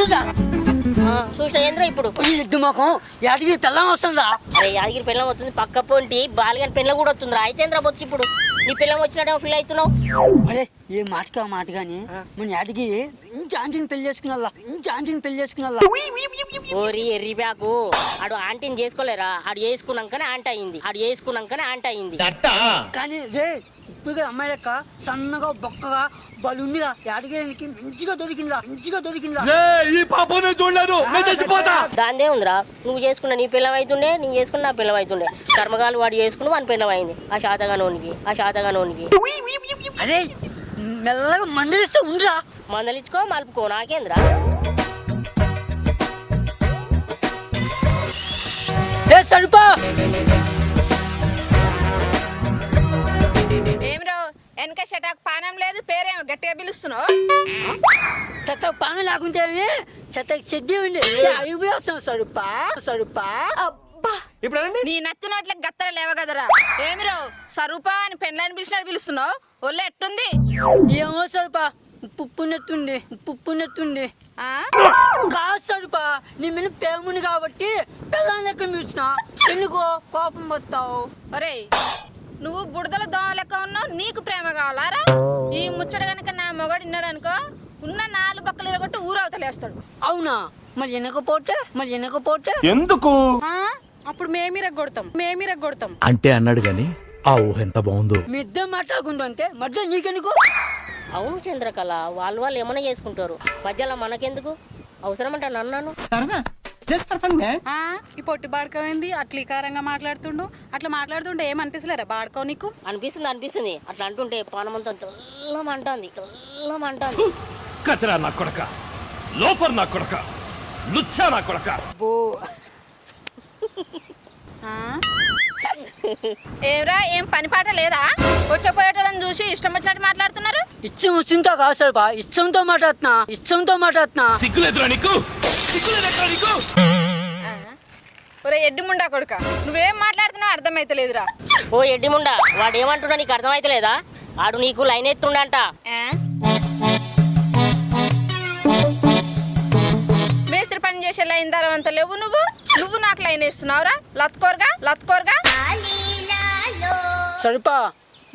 ఆ, చూసిన ఏంద్రా ఇప్పుడు? ఈ ఎద్దు ముఖం యాడికి పెళ్ళం వస్తుందా అరే యాదగిరి పిల్లం వస్తుంది పక్క పొంటి బాలిగని పిల్ల కూడా వస్తుందిరా. అయితే ఏంద్రా బొచ్చు ఇప్పుడు? నీ పిల్లం వచ్చినట్టు ఫీల్ అవుతున్నావు. అరే ఏ మాటకి ఆ మాట కానీ. మన యాడికి ఇంచి ఆంటీని పెళ్ళి చేసుకున్నా ఇంచి ఆంటీని పెళ్ళి చేసుకున్నా ఓరి ఎర్రి బ్యాకు ఆడు ఆంటీని చేసుకోలేరా? ఆడు వేసుకున్నాకనే ఆంట అయింది. ఆడు వేసుకున్నాకనే ఆంట అయింది. కానీ రే ఇప్పుడు అమ్మాయి లెక్క సన్నగా బొక్కగా బలుండిరా యాడికి మంచిగా దొరికిందా మంచిగా దొరికిందా ఈ పాపను దాందే ఉందిరా. నువ్వు చేసుకున్న నీ పిల్లం అవుతుండే నీ చేసుకున్న నా పిల్లం అవుతుండే కర్మగాలు వాడు చేసుకుని వాని పిల్లం అయింది ఆ శాతగానోనికి ఆ శాతగానోనికి. అరే మెల్లగా మందలిస్తే ఉండిరా. మందలిచ్చుకో మలుపుకో. నాకేంద్రా? ఏ సరిపా గట్టిగా పిలుస్తున్నావు చెత్త పాను లేకుంటే చెత్త చెడ్డి ఉండి అయిపోయి వస్తాం సరుపా సరుపా. ఇప్పుడు నీ నచ్చినట్ల గత్తర లేవ కదరా ఏమిరో సరూపా అని పెండ్లని పిలిచినట్టు పిలుస్తున్నావు? ఒళ్ళు ఎట్టుంది? ఏమో సరుపా పుప్పునెత్తుండి ఆ? కాదు సరుపా నీ మీద ప్రేముని కాబట్టి పిల్లని లెక్క చూసిన ఎందుకో కోపం వస్తావు? ఒరేయ్ నువ్వు బుడదల దోమ లెక్క ఉన్నావు నీకు ప్రేమ కావాలారా ఈ ముచ్చట గనక నా మొగడు విన్నాడు అనుకో ఉన్న నాలుగు పక్కలు ఇరగొట్టి ఊరవతలేస్తాడు. అవునా? మరి వెనకపోతే మరి వెనకపోతే ఎందుకు? అప్పుడు మేమిర కొడతాం మేమిర కొడతాం అంటే అన్నాడు గాని ఆ ఊహ ఎంత బాగుందో. మీ ఇద్దరు మాట్లాడుకుంటుంటే మధ్య నీకెందుకు? అవును చంద్రకళ వాళ్ళు వాళ్ళు ఏమైనా చేసుకుంటారు. మధ్యలో మనకెందుకు? ఆ, ఈ పొట్టి అట్లా ఇకారంగా మాట్లాడుతుండు. అట్లా మాట్లాడుతుంటే ఏం అనిపిస్తలేరా బాడుకో నీకు? అనిపిస్తుంది అనిపిస్తుంది. అట్లా అంటుంటే పానమంతా తొల్లమంటుంది తొల్లమంటుంది కచరా నా కొడక లోఫర్ నా కొడక లుచ్చా నా కొడక. బో. ఆ? ఏమిరా ఏం పని పాట లేదా? వచ్చపోయేటోళ్ళని చూసి ఇష్టం వచ్చినట్టు మాట్లాడుతున్నారు? ఇష్టం వస్తుందో కాదు సరుపా ఇష్టంతో మాట్లాడుతున్నా ఇష్టంతో మాట్లాడుతున్నా. సిగ్గులేదురా నీకు? ఒరే ఎడ్డి ముండా కొడుక. నువ్వేం మాట్లాడుతున్నావు అర్థమైతలేదురా. ఓ ఎడ్డిముండా వాడు ఏమంటున్నా నీకు అర్థమైతలేదా? ఆడు నీకు లైన్ ఎత్తుండంట. ఆ? మేస్త్రి పని చేసే లైన్ ధర అంత లేవు నువ్వు? నువ్వు నాకు లైన్ వేస్తున్నావురా? లత్కోరగా? లత్కోరగా? సరుపా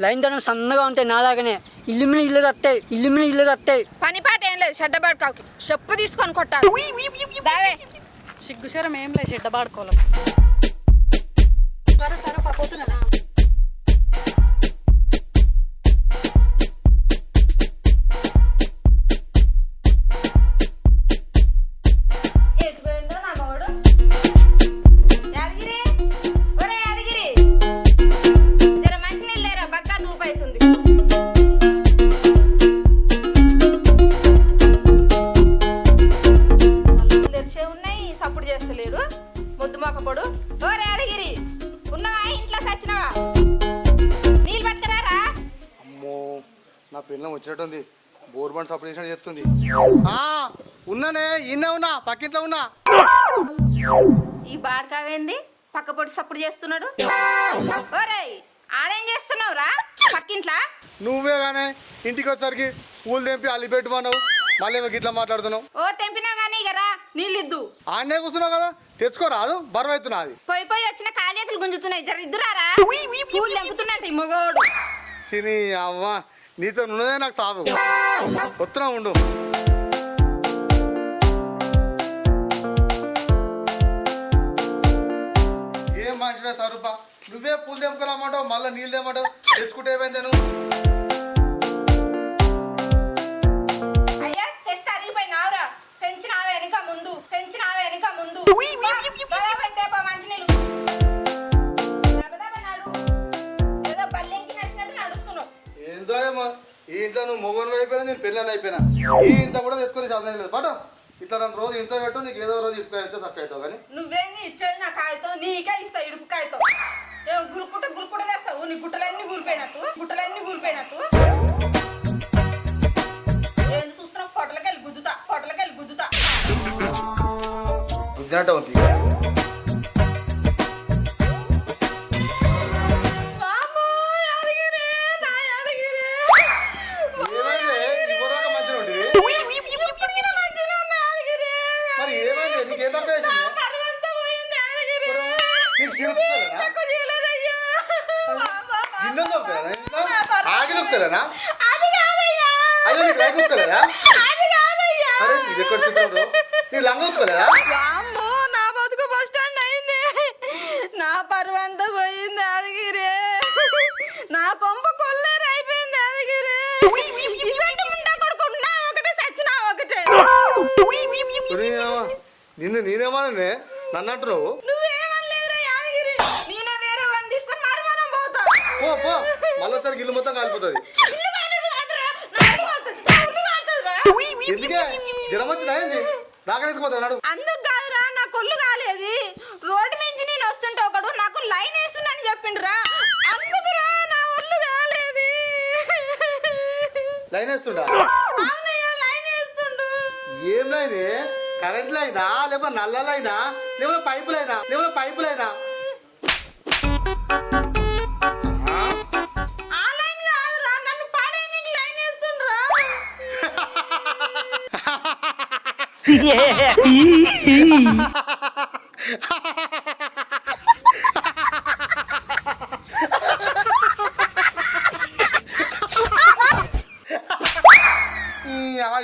లైన్ ధనం సన్నగా ఉంటాయి నాలాగనే. ఇల్లు మీద ఇల్లు కత్తాయి ఇల్లు మీద ఇల్లు కత్తాయి. పని పాట ఏం లేదు షడ్డబాటు కాకి చెప్పు తీసుకొని కొట్టాలి. దావే. సిగ్గుశరం ఏం లేదు చెడ్డ బాడుకోవాలి. సరే సరే పక్కింట్లో ఉన్నా. ఈ బాడకావేంది పక్క పొడి సప్పుడు చేస్తున్నాడు? ఓరేయ్ ఆడేం చేస్తున్నావురా? పక్కింట్లా? నువ్వే గానే ఇంటికి వచ్చేసరికి పూలు తెంపి అల్లి పెట్టుమన్నావు మళ్ళీ గిట్లా మాట్లాడుతున్నావు. ఓ తెంపినా గానీ గరా నీళ్ళిద్దు. ఆడనే కూర్చున్నావు కదా తెచ్చుకోరాదు బరువు అవుతున్నా అది. పోయి పోయి వచ్చిన కాళ్ళేతులు గుంజుతున్నాయి. జర ఇద్దురారా? పూలు తెంపుతున్నట్టు ఈ మగోడు. సిని అవ్వ నీతో ఉన్నదే నాకు సాగు వస్తున్నా ఉండు. ఏం మంచివే సరూప. నువ్వే పూలు తెంపుకురామంటావు మళ్ళీ నీళ్ళు తెమ్మంటావు. తెచ్చుకుంటే ఏమైంది నువ్వు అయ్యా తెస్తే అరిగిపోయినావురా పెంచినావే వెనుక ముందు వెనుక ముందు. ఏదో బల్లెంకి నడిచినట్టు నడుస్తున్నావు. ఏందో ఏమో ఈ ఇంట్లో నువ్వు మొగన్ అయిపోయినా నేను పిల్లని అయిపోయినా. ఈ ఇంత కూడా తెచ్చుకొని చదవలేదు. పాటు ఇట్లా నన్ను రోజు ఇంట్లో పెట్టు నీకు ఏదో రోజు ఇప్పుడు అయితే చక్క అవుతావు కానీ? నువ్వేంది ఇచ్చేది నా కాగితం నీకే ఇస్తా ఇడుపు కాగితం ఏం గురుకుంట గురుకుంట తెస్తావు నీ గుట్టలన్నీ కూలిపోయినట్టు గుట్టలన్నీ కూలిపోయినట్టు. ఏంది చూస్తున్నావు? ఫోటోలకి వెళ్ళి గుద్దుతా ఫోటోలకి వెళ్ళి గుద్దుతా. గుద్దినట్టు ఉంది ఆగి దొరుకుతారా అది కాదయ్యా. అయ్యో నీకు రైలు దొరుకుతలేదా అది కాదయ్యా. అరే ఇది ఎక్కడ చిత్రం నీ లంగ దొరుకుతలేదా వామ్మో నా బతుకు బస్ స్టాండ్ అయింది. నా పరువంతా పోయింది యాదగిరి. నా కొంప కొల్లేరు అయిపోయింది యాదగిరి. ఇసంటి ముండా కొడుకు ఉన్నా ఒకటే సచ్చినా ఒకటే. నిన్ను నేనేమన్నా? నన్ను అంటున్నావు? మళ్ళీసారి గిల్లు మొత్తం కాలిపోతుంది. ఇల్లు ఇల్లు ఇల్లు. ఎందుకే? జ్వరం వచ్చిందా ఏంది? దాకా తీసుకుపోతాడు నాడు? అందుకు కాదురా నా కొల్లు కాలేదు. రోడ్డు నుంచి నేను వస్తుంటే ఒకడు నాకు లైన్ వేస్తుండని చెప్పిండ్రా. అందుకురా నా ఒళ్ళు కాలేదు. లైన్ వేస్తుండా? లైన్ వేస్తుండు. ఏం లైన్? కరెంట్ లైనా? లేకపోతే నల్ల లైనా? లేకపోతే పైపు లైనా? లేకపోతే పైపు లైనా?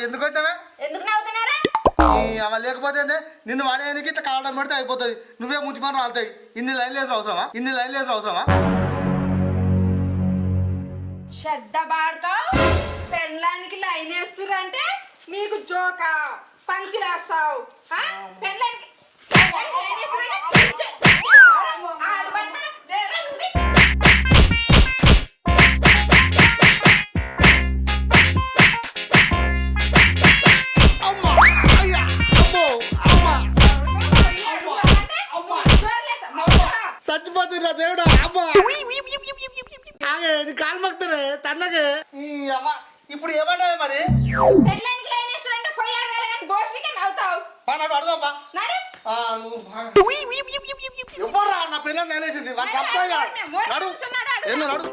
ఎందుకు కొట్టావే? ఎందుకు నవ్వుతున్నారా? ఈ అవ లేకపోతే? నిన్ను వాడేదానికి ఇట్లా కావడం పడితే అయిపోతుంది. నువ్వే ముంచుకొని రాలుతాయి ఇన్ని లైన్లు వేసిన అవసరమా? ఇన్ని లైన్లు వేసిన అవసరమా? షడ్డ బాడక పెళ్ళానికి లైన్ వేస్తుర్రంటే నీకు జోక? పంచిలేస్తావు పెళ్ళానికి నువ్వు నా పిల్లలు వాడు నడు నడు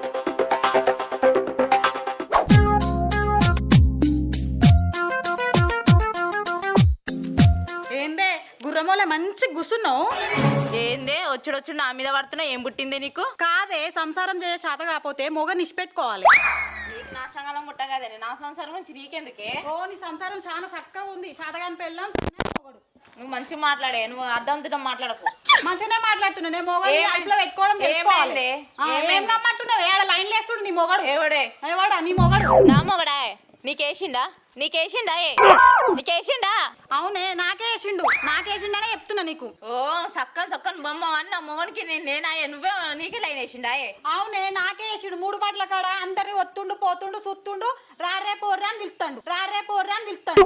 ఏందే గుర్రమోల మంచి గుసున్నావు ఏందే వచ్చుడొచ్చు నా మీద పడుతున్నావు ఏం పుట్టిందే నీకు కాదే సంసారం చేసే చేత కాకపోతే మొగ నిష్పెట్టుకోవాలి నీకు నా సంగలం పుట్ట నా సంసారం గురించి నీకెందుకే ఓ నీ సంసారం చాలా చక్కగా ఉంది శాతగాని పెళ్ళాం నువ్వు మంచిగా మాట్లాడే నువ్వు అడ్డం తిడ్డం మాట్లాడకు. మంచిగానే మాట్లాడుతున్నా నేను మొగడు? అట్లా పెట్టుకోవడం తెలుసుకోవాలి. ఏం? నమ్మంటున్నావు ఏడ లైన్ లేస్తుడు నీ మొగడు? ఏవడే ఏవాడా నీ మొగడు? నా మొగడా నీకేసిండా నీకేసిండా ఏ? నీకేసిండా? అవునే నాకే వేసిండు. నాకేసిండనే చెప్తున్నా నీకు. ఓ సక్కన్ సక్కన్ బొమ్మ అని నా మొగనికి నేను నేనాయే నువ్వే నీకే లైన్ వేసిండా ఏ? అవునే నాకే వేసిండు. మూడు పాటల కాడ అందరిని ఒత్తుండు పోతుండు సుత్తుండు రారే పోర్రే అని పిలుస్తాడు రారే పోర్రే అని పిలుస్తాడు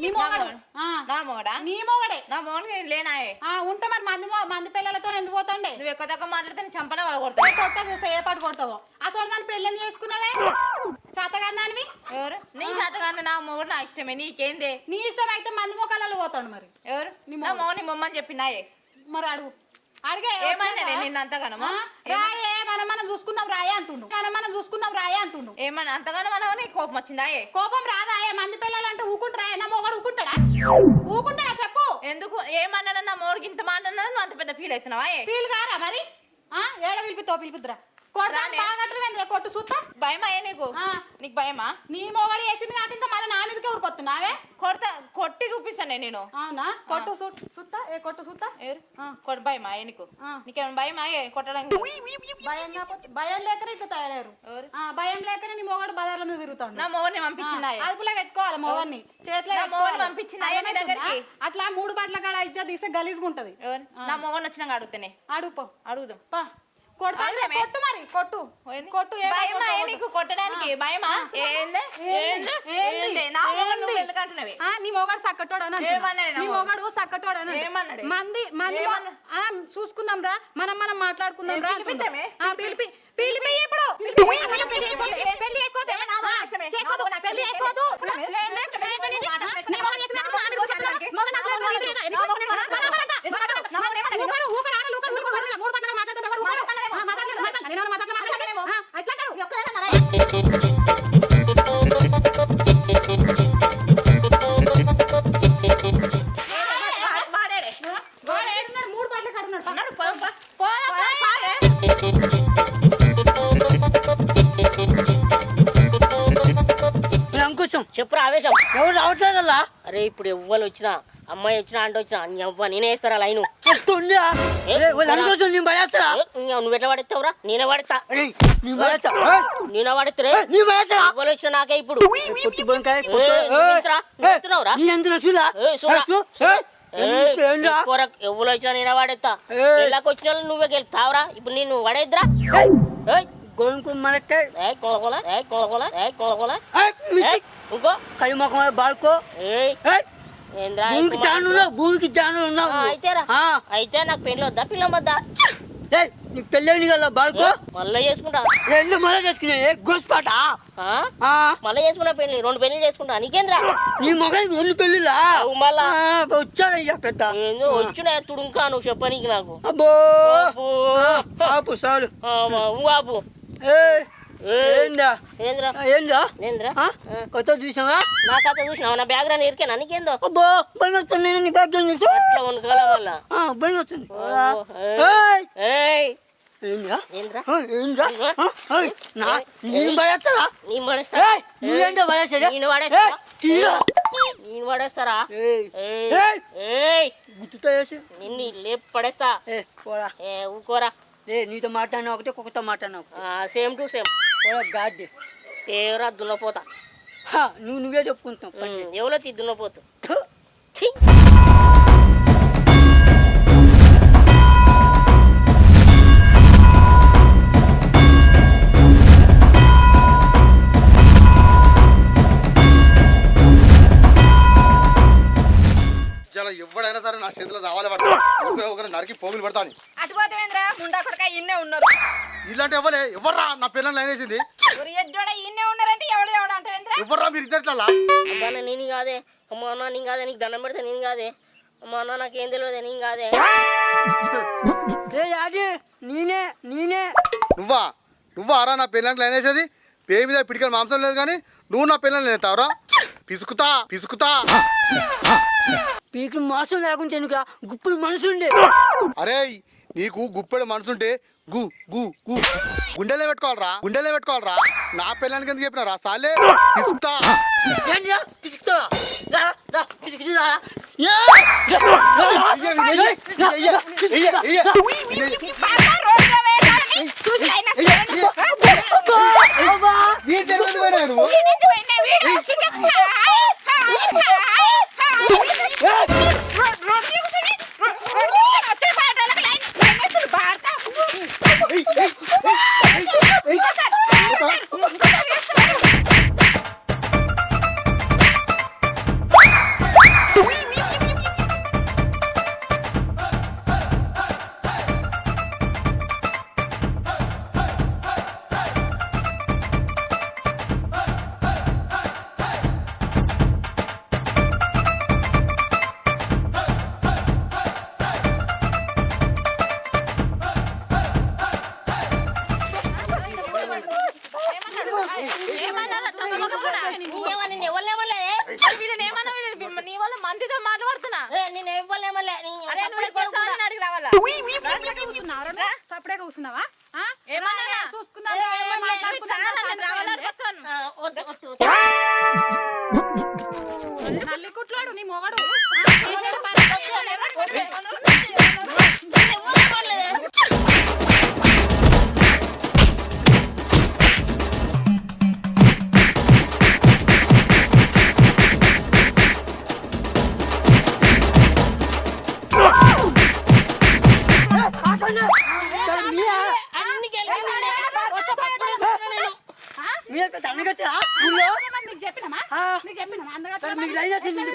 నీ మొగడు. ఆ, నా మొగడా? నీ మొగడే. నా మొగనికి నేను లేనాయే ఆ ఉంటే మరి మంది మొ- మంది పిల్లలతో ఎందుకు పోతాండే? నువ్వు ఎక్కువ తక్కువ మాట్లాడితే నేను చంపనే వాళ్ళు కొడతా. కొట్ట చూస్తే ఏ పాటు కొడతావో? అసలు దాన్ని పెళ్ళని చేసుకున్నావే? చేతగాని దానివి ఎవరు? నీ చేతగానే నా మొగడు నా ఇష్టమే నీకేందే? నీ ఇష్టం అయితే మంది మొక్కలలో పోతాడు మరి. ఎవరు? నీ నా మొగని మొమ్మని చెప్పినాయే మరి అడుగు. అడిగే ఏమన్నాడే నిన్ను అంతగానమా? రాయే మనం మనం చూసుకుందాం రాయే అంటుండు. మనం మనం చూసుకుందాం రాయే అంటుండు. ఏమన్నా అంతగానో నీకు కోపం వచ్చిందాయే కోపం రాదాయే మంది పిల్లలంటే ఊకుంటారా నా మొగడు ఊకుంటాడా? ఊకుంటాడా చెప్పు. ఎందుకు? ఏమన్నా నా మొగడికి ఇంత మాట అంత పెద్ద ఫీల్ అవుతున్నావా? ఫీల్ కారా మరి? ఆ? ఏడ పిలిపిద్దురా? కొడతా రానే. బాగా కొట్టు చూస్తా భయమా ఏ నీకు? ఆ. నీకు భయమా? నీ మొగడు వేసింది కాక ఇంకా మళ్ళీ నా మీదకే ఊరుకొస్తున్నావే కొడతా కొట్టి చూపిస్తానే నేను అవునా? కొట్టు సు- సుత్తా ఏ కొట్టు సుత్తా ఎవరు ఆ. భయమా ఏ నీకు? ఆ. నీకేమైనా భయమా ఏ? కొట్టడానికి భయం కాకపోతే భయం లేకనే ఇట్లా తయారయ్యారు. ఎవరు? ఆ, భయం లేకనే నీ మొగడు బజార్లో తిరుగుతాడు. నా మొగని పంపించిందా ఏ? అదుపులో పెట్టుకోవాలి మొగన్ని చేతిలో నా పెట్టుకోవాలి. మొగన్ని పంపించిందా ఏ నీ అర్థమవుతుందా? దగ్గరికి? అట్లా మూడు బట్ల కాడ ఇజ్జత్ తీస్తే గలీజ్గా ఉంటది. ఎవరు? నా మొగని వచ్చినాక అడుగుతానే. అడుగు అడుగుదాం. పా. కొడతా అడుగుదామే. కొట్టు మరి కొట్టు? కొట్టు భయమా. నీకు కొట్టడానికి భయమా ఏంది ఏంది? నా ఆ, మొగడు సక్కటోడు అని నా మొగడు? సక్కటోడు అని అంటున్నా. ఏమన్నాడు? మంది మంది? ఆ, చూసుకుందాం రా మనం మనం మాట్లాడుకుందాం రా పిలిపిద్దామే? అంటున్నా. ఆ, పిలిపి పిలిపి ఇప్పుడు పెళ్ళి చేసుకోవద్దు. పెళ్ళి. నా ఇష్టమే. నీ మొగడు? మొగడు నాకు లేదు? ఊకరు, ఊకరు, ఊకరు, ఊకరు, ఏమైనా మాట్లాడ మాట్లాడలేమో అట్లా అంటాడు మూడు పాటలు కడుతున్నాడు అంకుశం చెప్పు ఆవేశం. ఎవరు రావట్లేదల్లా? అరే ఇప్పుడు ఎవ్వరు వచ్చినా అమ్మాయి వచ్చినా అంటే వచ్చినా నీ అవ్వ నేనే వేస్తారా లైను? నేను నువ్వు ఎట్లా పడేస్తావురా? నేనే పడేస్తా. నేను పడేస్తురే ఎవ్వరు వచ్చినా నాకే ఇప్పుడు. పొట్టి బొంకాయ. ఏంద్రా ఎవరు వచ్చినా నేనే పడేస్తా. ఇళ్ళకి వచ్చిన వాళ్ళు నువ్వే గెలుతావురా ఇప్పుడు నేను పడేద్దురా. గోంకు మనకే ఏయ్ కొలకొల ఏయ్ కొలకొల ఏయ్ కొలకొల ఏయ్, మిర్చి. ఏయ్ ఇంకో కై మొఖం బాడుకో భూమికి జాను ఉన్నావు భూమికి జాను ఉన్నావు. అయితేరా. అయితే నాకు పెళ్ళి వద్దా పిల్లం వద్దా? నీకు పెళ్ళైంది కదా బాడుకో మళ్ళీ చేసుకుంటా. ఎందుకు మళ్ళా చేసుకునే గోస్పాట? మళ్ళీ చేసుకున్నా పెళ్ళి రెండు పెళ్ళి చేసుకుంటా. నీకేంద్రా? నీ మొగానికి రెండు పెళ్ళిలా? మళ్ళా. వచ్చాడయ్యా పెద్ద. వచ్చిన తుడుంకా నువ్వు చెప్పనీకి నాకు. అబ్బో. ఆపు ఊ ఆపు. కొత్త చూసావా నా కథ చూసినావు? నా బ్యాగ్ రా ఇరికేనా? నీకేందో? అబ్బో భయం వస్తుంది నేను నీ బ్యాగ్ చూసి అట్లా భయం వస్తుంది. నా నేను పడేస్తారా నువ్వేంటో పడేసాడా నేను పడేస్తా ఏయ్, తీరా. నేను పడేస్తారా గుర్తుతో నిన్ను లేపు పడేస్తా. ఊకోరా. ఏ నీతో మాట్లాడినా ఒకటే కుక్కతో మాట్లాడినా ఒకటే. సేమ్ టు సేమ్ గాడ్డి ఏవరా దున్నపోతా హా, నువ్వు నువ్వే చెప్పుకుంటావు ఉమ్, ఎవరో తీ ఎవడైనా సరే నా చేతిలో చావాలి పడతా ఒకరు నరికి పోగులు పడతాను ముండా కొడక ఇన్నే ఉన్నారు. ఇలాంటి ఎవరే ఎవర్రా? నా పిల్లలు లైన్ వేసింది. ఇన్నే ఉన్నారంటే ఎవడు ఎవర్రా మీరు ఇద్దరిట్లా నేను కాదే. అమ్మ అన్న నేను కాదే. నీకు దండం పెడితే నేను కాదే. అమ్మ అన్న నాకేం తెలియదు నేను కాదే. ఏ నేనే నేనే. నువ్వా? నువ్వా రా నా పిల్లలకి లైన్ వేసేది? పే మీద పిడికల మాంసం లేదు కానీ నువ్వు నా పిల్లల్ని లేతావురా? పిసుకుతా పిసుకుతా. పీకి మోసం లేకుంటే ఎందుకు గుప్పుడు మనసు ఉండే. అరే నీకు గుప్పెడు మనసుంటే గు గు గు. గుండెలే పెట్టుకోవాలరా గుండెలే పెట్టుకోవాలరా. నా పిల్లలకి ఎందుకు చెప్పినారా సాలే పిసుకుతా. ఏంటిరా? పిసుకుతావా? రా చూసి మందితో మాట్లాడుతున్నా? నేను నేను అడిగి రావాలా సపరేట్ కూర్చున్నావా? చూసుకుందాం ఏమన్నా? వద్దు నల్లి కుట్లాడు నీ మొగడు. చేసుకోండి.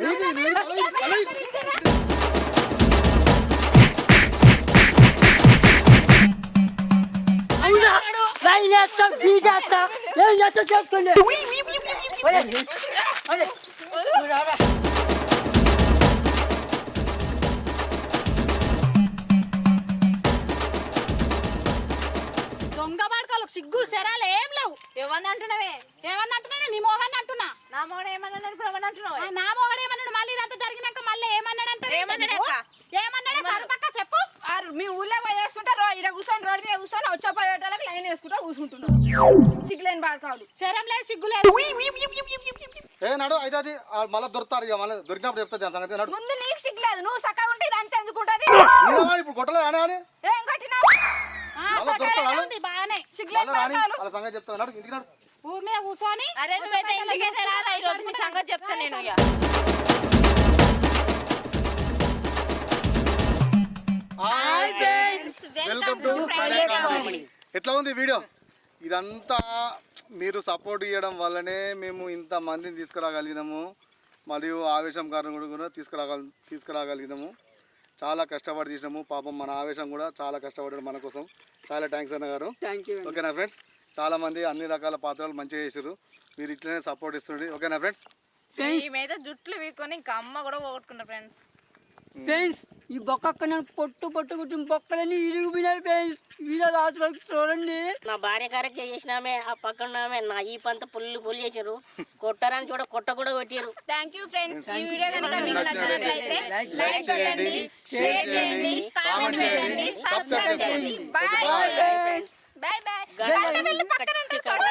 దొంగ బాడకాలకు సిగ్గు శరాలు ఏం లేవు. ఎవరిని అంటున్నావే? ఏమన్నా అంటున్నా నీ మొగని అంటున్నా నా ఇప్పుడు నా మొగడు ఏమన్నాడు? మళ్ళీ ఇదంతా జరిగినాక మళ్ళీ ఏమన్నాడు అంటే ఏమన్నాడు సరుపక్క చెప్పు. మీ ఊళ్ళో పోయి వేస్తుంటారు ఇక్కడ కూర్చొని రోడ్డు మీద కూర్చొని వచ్చే పోయేటోళ్ళకి లైన్ వేసుకుంటా కూర్చుంటున్నాం సిగ్గులేని బాడకావులు శరం లేదు సిగ్గు లేదు. ఏ నడు అయితే అది ఆ మళ్ళీ దొరుకుతాడు ఇక మళ్ళీ దొరికినప్పుడు చెప్తా దాని సంగతి నడు. ముందు నీకు సిగ్గులేదు నువ్వు సక్కగా ఉంటే ఇది అంత ఎందుకుంటది ఇప్పుడు కొట్టలేదు అని అని ఏం కట్టినావు? బాగానే. బాడకావులు వాళ్ళ సంగతి చెప్తా నడు ఇంటికి నడు. ఊరి మీద కూర్చొని అరే నువ్వైతే ఇంటికైతే రారా? ఈ రోజు నీ సంగతి చెప్తా నేను ఇక. Welcome to Friday comedy. ఎట్లా ఉంది వీడియో? ఇదంతా మీరు సపోర్ట్ ఇవ్వడం వల్లనే మేము ఇంత మందిని తీసుకురాగలిగినాము. మరియు ఆవేశం కారణం కూడా తీసుకురాగల తీసుకురాగలిగినాము. చాలా కష్టపడి తీసినాము. పాపం మన ఆవేశం కూడా చాలా కష్టపడ్డాడు మన కోసం. చాలా థ్యాంక్స్ అన్న గారు. థ్యాంక్ యూ ఓకేనా ఫ్రెండ్స్? చాలా మంది అన్ని రకాల పాత్రలు మంచిగా చేసారు మీరు ఇట్లనే సపోర్ట్ ఇస్తుండే ఓకేనా ఫ్రెండ్స్ ఈ మీద జుట్లు వీక్కొని ఇంకా అమ్మ కూడా పోగొట్టుకున్నా ఫ్రెండ్స్. ఫ్రెండ్స్ ఈ బొక్క నేను పొట్టు పొట్టు కూర్చుని బొక్కలన్నీ ఇరిగిపోయినాయి ఫ్రెండ్స్. వీడియో లాస్ట్ వరకు చూడండి. నా భార్య కరెక్ట్ చేసినామే ఆ పక్కన ఆమె నా ఈ పంత పుల్లు పుల్లు చేసారు కొట్టారని చూడ కొట్ట కూడా కొట్టారు థ్యాంక్ యూ ఫ్రెండ్స్ ఈ వీడియో కనుక మీకు నచ్చినట్లయితే లైక్ చేయండి షేర్ చేయండి కామెంట్ చేయండి. సబ్స్క్రైబ్ చేయండి. బాయ్ బాయ్ బాయ్ పక్కన ఉంటారు